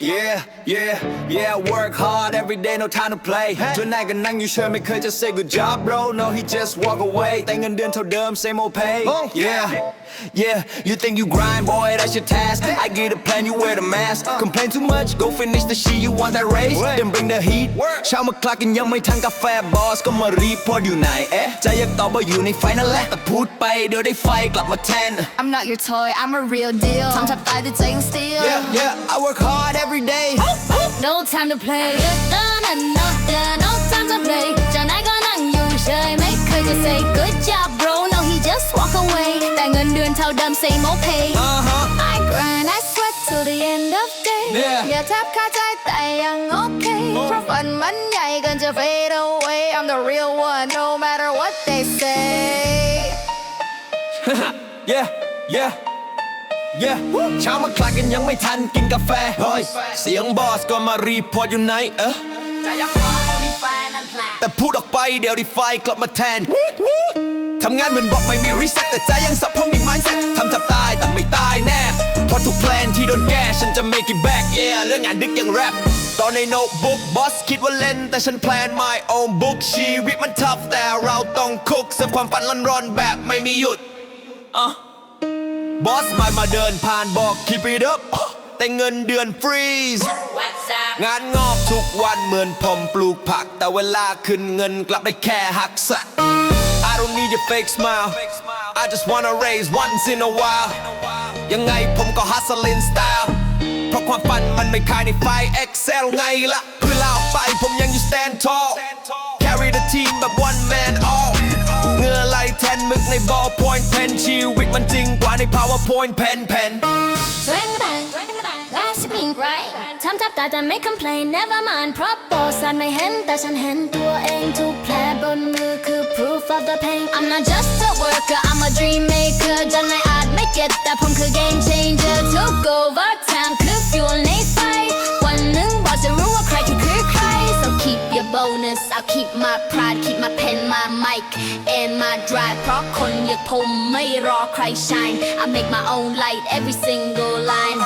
Yeah, yeah, yeah, work hard every day, no time to play show, me, just say good job bro no he just walk away dumb, same old pay yeah yeah you think you grind boy that's your task I get a plan you wear the mask uh. complain too much go finish the shit you want that race then bring the heat Come eh? and eh? you my 10 i I'm not your toy I'm a real deal to the still yeah, I work hard every day. No time to play. no time to play. say good job, bro. No, he just walk away. แต่เงินเดือนเท่าเดิม same old pay. Uh huh. I grind, I sweat till the end of day. Yeah. อย่าแทบขาใจแต่ยังโอเคเพราะฝันมันใหญ่เกินจะ oh. fade away. I'm the real one, no matter what they say. yeah, yeah. เช้ามาคลายกันยังไม่ทันกินกาแฟเเสียงบอสก็มารีพอร์ตอยู่ไหนเออแต่พูดออกไปเดี๋ยวดีไฟกลับมาแทน ทำงานเหมือนบอกไม่มีรีเซ็ตแต่ใจยังสับเพราะมีไม้เซ็ตทำทับตาย แต่ไม่ตายแน่เพราะทุกแพลนที่โดนแก้ฉันจะ make it back yeah เรื่องงานดึกยังแรปตอนในโน้ตบุ๊กบอสคิดว่าเล่น แต่ฉันแพลน my own book ชีวิตมันทับแต่เราต้องคุกเสิร์ฟความฝันร้อนๆแบบไม่มีหยุดอ่ะบอสมามาเดินผ่านบอกคีปีเดบแต่เงินเดือนฟรีสงานงอกทุกวันเหมือนผมปลูกผัก แต่เวลาขึ้นเงินกลับได้แค่หักสัก I don't need your fake smile I just wanna raise once in a while ยังไงผมก็ฮัสซลินสไตล์เพราะความฝันมันไม่คายในไฟ Excel ไงละ่ะเพื่อลาไปผมยังอยู่ stand tall carry the team แบบ one man all เงื่อไหลแทนมึก ใน ball point pen ชีว powerpoint pen pen Swing bang, complain never mind proof of the pain I'm not just a worker I'm a dream maker จนไม่อาจไม่เก็ตแต่ผมคือ game changer ทุก over fuel so keep your bonus I'll keep my pride m i c and my drive เพราะคนอยากผมไม่รอใคร shine I make my own light every single line